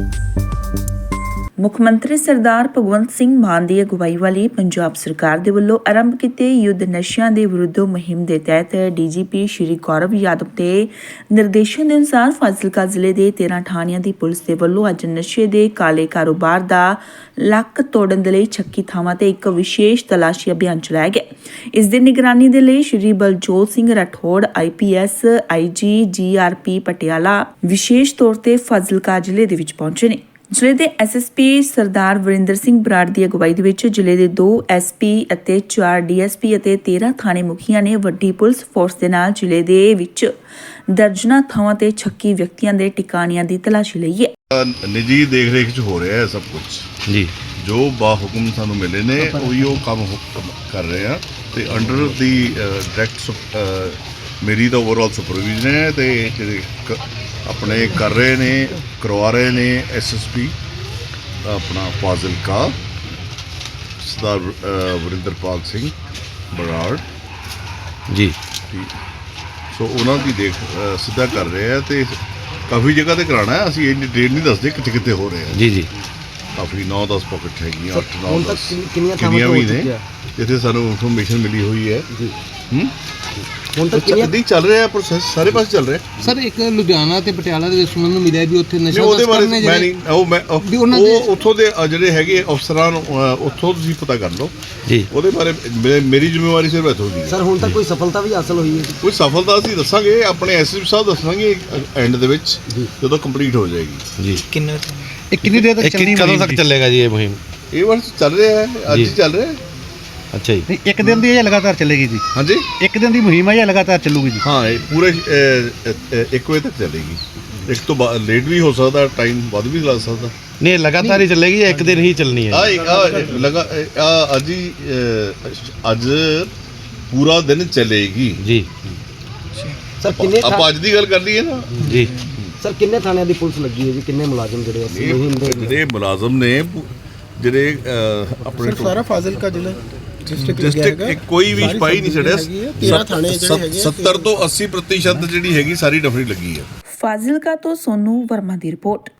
you. ਮੁੱਖ ਮੰਤਰੀ ਸਰਦਾਰ ਭਗਵੰਤ ਸਿੰਘ ਮਾਨ ਦੀ ਅਗਵਾਈ ਵਾਲੀ ਪੰਜਾਬ ਸਰਕਾਰ ਦੇ ਵੱਲੋਂ ਆਰੰਭ ਕੀਤੇ ਯੁੱਧ ਨਸ਼ਿਆਂ ਦੇ ਵਿਰੁੱਧ ਮੁਹਿੰਮ ਦੇ ਤਹਿਤ ਡੀਜੀਪੀ ਸ਼੍ਰੀ ਗੌਰਵ ਯਾਦਵ ਦੇ ਨਿਰਦੇਸ਼ਾਂ ਦੇ ਅਨੁਸਾਰ ਫਾਜ਼ਿਲਕਾ ਜ਼ਿਲ੍ਹੇ ਦੇ 13 ਥਾਣਿਆਂ ਦੀ ਪੁਲਿਸ ਦੇ ਵੱਲੋਂ ਅੱਜ ਨਸ਼ੇ ਦੇ ਕਾਲੇ ਕਾਰੋਬਾਰ ਦਾ ਲੱਕ ਤੋੜਨ ਦੇ ਲਈ 36 ਥਾਵਾਂ ਤੇ ਇੱਕ ਵਿਸ਼ੇਸ਼ ਤਲਾਸ਼ੀ ਅਭਿਆਨ ਚਲਾਇਆ ਗਿਆ। ਇਸ ਦੀ ਨਿਗਰਾਨੀ ਦੇ ਲਈ Shri Baljot Singh Rathore IPS IG GRP Patiala ਵਿਸ਼ੇਸ਼ ਤੌਰ ਤੇ ਫਾਜ਼ਿਲਕਾ ਜ਼ਿਲ੍ਹੇ ਦੇ ਵਿੱਚ ਪਹੁੰਚੇ ਨੇ। ਜ਼ਿਲ੍ਹੇ ਦੇ ਐਸਐਸਪੀ ਸਰਦਾਰ ਵਰਿੰਦਰ ਸਿੰਘ ਬਰਾੜ ਦੀ ਅਗਵਾਈ ਦੇ ਵਿੱਚ ਜ਼ਿਲ੍ਹੇ ਦੇ 2 ਐਸਪੀ ਅਤੇ 4 ਡੀਐਸਪੀ ਅਤੇ 13 ਥਾਣੇ ਮੁਖੀਆਂ ਨੇ ਵੱਡੀ ਪੁਲਿਸ ਫੋਰਸ ਦੇ ਨਾਲ ਜ਼ਿਲ੍ਹੇ ਦੇ ਵਿੱਚ ਦਰਜਨਾਂ ਥਾਵਾਂ ਤੇ 36 ਵਿਅਕਤੀਆਂ ਦੇ ਟਿਕਾਣਿਆਂ ਦੀ ਤਲਾਸ਼ੀ ਲਈ ਹੈ। ਨਿੱਜੀ ਦੇਖ ਰੇਖ ਚ ਹੋ ਰਿਹਾ ਹੈ ਸਭ ਕੁਝ। ਜੀ। ਜੋ ਬਾ ਹੁਕਮ ਸਾਨੂੰ ਮਿਲੇ ਨੇ ਉਹੀ ਉਹ ਕੰਮ ਕਰ ਰਹੇ ਆ ਤੇ ਅੰਡਰ ਦੀ ਡਾਇਰੈਕਟ ਮੇਰੀ ਤਾਂ ਓਵਰਆਲ ਸੁਪਰਵਿਜ਼ਨ ਹੈ ਤੇ ਜਿਹੜੇ ਕ- ਆਪਣੇ ਕਰ ਰਹੇ ਨੇ ਕਰਵਾ ਰਹੇ ਨੇ ਐਸਐਸਪੀ ਆਪਣਾ ਫਾਜ਼ਿਲਕਾ ਸਰਦਾਰ ਅ, ਵਰਿੰਦਰਪਾਲ ਸਿੰਘ ਬਰਾੜ। ਜੀ। ਸੋ ਉਹਨਾਂ ਦੀ ਦੇਖ ਸਿੱਧਾ ਕਰ ਰਹੇ ਆ ਤੇ ਕਾਫੀ ਜਗ੍ਹਾ ਤੇ ਕਰਾਣਾ ਹੈ। ਅਸੀਂ ਇਹ ਡੇਟ ਨਹੀਂ ਦੱਸਦੇ ਕਿੱਥੇ ਕਿੱਥੇ ਹੋ ਰਹੇ ਆ। ਜੀ ਜੀ। ਕਾਫੀ 9-10 ਪਾਕਟ ਹੈਗੀਆਂ 8 9 ਹੁਣ ਤੱਕ 10 ਕਿੰਨੀ- ਕਿੰਨੀਆਂ ਥਾਵਾਂ ਕਿੰਨੀਆਂ ਤੋਂ ਵੀ ਹੋ ਨੇ। ਚੁੱਕਿਆ? ਜਿੱਥੇ ਸਾਨੂੰ ਇਨਫੋਰਮੇਸ਼ਨ ਮਿਲੀ ਹੋਈ ਹੈ। ਜੀ। ਹੂੰ? ਹੁਣ ਤੱਕ ਕਿੰਨੀਆਂ ਚੱਲਦੀ ਚੱਲ ਰਿਹਾ ਪ੍ਰੋਸੈਸ ਸਾਰੇ ਪਾਸੇ ਚੱਲ ਰਿਹਾ? ਸਰ ਇੱਕ ਲੁਧਿਆਣਾ ਤੇ ਪਟਿਆਲਾ ਦੇ ਵਿੱਚ ਸੁਣਨ ਨੂੰ ਮਿਲਿਆ ਵੀ ਉੱਥੇ ਨਸ਼ਾ ਉਹਦੇ ਬਾਰੇ ਮੈਂ ਜਿਹੜੇ ਨਹੀਂ ਉਹ ਮੈਂ ਉਹ ਵੀ ਉਹਨਾਂ ਦੇ- ਉਹ ਉੱਥੋਂ ਦੇ ਜਿਹੜੇ ਹੈਗੇ ਅਫਸਰਾਂ ਨੂੰ ਉੱਥੋਂ ਤੁਸੀਂ ਪਤਾ ਕਰ ਲਓ। ਜੀ। ਉਹਦੇ ਬਾਰੇ ਮੇਰੀ ਜ਼ਿੰਮੇਵਾਰੀ ਸਿਰਫ ਇੱਥੋਂ ਦੀ ਹੈ। ਸਰ ਹੁਣ ਤੱਕ ਕੋਈ ਸਫਲਤਾ ਵੀ ਹਾਸਲ ਹੋਈ ਹੈ। ਜੀ ਕੋਈ ਸਫਲਤਾ ਅਸੀਂ ਦੱਸਾਂਗੇ ਆਪਣੇ ਐਸਐਸਪੀ ਸਾਹਿਬ ਦੱਸਾਂਗੇ ਐਂਡ ਦੇ ਵਿੱਚ ਜਦੋਂ ਕੰਪਲੀਟ ਹੋ ਜਾਏਗੀ। ਜੀ। ਇਹ ਕਿੰਨੀ ਦੇਰ ਇਹ ਕਿ- ਕਦੋਂ ਤੱਕ ਚੱਲੇਗਾ ਜੀ ਇਹ ਮੁਹਿੰਮ? ਇਹ ਵਰਸ ਚੱਲ ਰਿਹਾ ਹੈ ਅੱਜ ਹੀ। ਚੱਲ ਰਿਹਾ ਹੈ। ਅੱਛਾ ਜੀ। ਨਹੀਂ ਇੱਕ ਦਿਨ ਦੀ ਇਹ ਲਗਾਤਾਰ ਚੱਲੇਗੀ ਜੀ। ਹਾਂਜੀ? ਇੱਕ ਦਿਨ ਦੀ ਮੁਹਿੰਮ ਹੈ ਇਹ ਲਗਾਤਾਰ ਚੱਲੂਗੀ ਜੀ। ਹਾਂ ਇਹ ਪੂਰੇ 1 ਵਜੇ ਤੱਕ ਚੱਲੇਗੀ। ਇੱਕ ਤੋਂ ਬਾਅਦ ਲੇਟ ਵੀ ਹੋ ਸਕਦਾ ਟਾਈਮ ਵੱਧ ਵੀ ਲੱਗ ਸਕਦਾ। ਨਹੀਂ ਲਗਾਤਾਰ ਹੀ ਚੱਲੇਗੀ ਇੱਕ ਦਿਨ ਹੀ ਚੱਲਣੀ ਹੈ? ਆ ਇੱਕ ਲਗਾ ਆ ਅੱਜ ਹੀ ਅੱਜ ਪੂਰਾ ਦਿਨ ਚੱਲੇਗੀ। ਜੀ। ਸਰ ਕਿੰਨੇ ਆਪਾਂ ਅੱਜ ਦੀ ਗੱਲ ਕਰ ਲਈਏ ਨਾ। ਜੀ। ਸਰ ਕਿੰਨੇ ਥਾਣਿਆਂ ਦੀ ਪੁਲਿਸ ਲੱਗੀ ਹੈ? ਜੀ ਕਿੰਨੇ ਮੁਲਾਜ਼ਮ ਜਿਹੜੇ ਅਸੀਂ ਜਿਹੜੇ ਮੁਲਾਜ਼ਮ ਨੇ ਜਿਹੜੇ ਆਪਣੇ ਸਾਰਾ ਫਾਜ਼ਿਲਕਾ ਜ਼ਿਲ੍ਹਾ। ਡਿਸਟ੍ਰਿਕਟ ਕੋਈ ਵੀ ਸਪਾਈ ਨਹੀਂ ਛੜਿਆ 13 ਥਾਣੇ ਜਿਹੜੇ ਹੈਗੇ ਆ, 70 ਤੋਂ 80% ਪ੍ਰਤੀਸ਼ਤ ਜਿਹੜੀ ਹੈਗੀ ਸਾਰੀ ਡਫਰੀ ਲੱਗੀ ਹੈ। ਫਾਜ਼ਿਲਕਾ ਤੋਂ ਸੋਨੂ ਵਰਮਾ ਦੀ ਰਿਪੋਰਟ।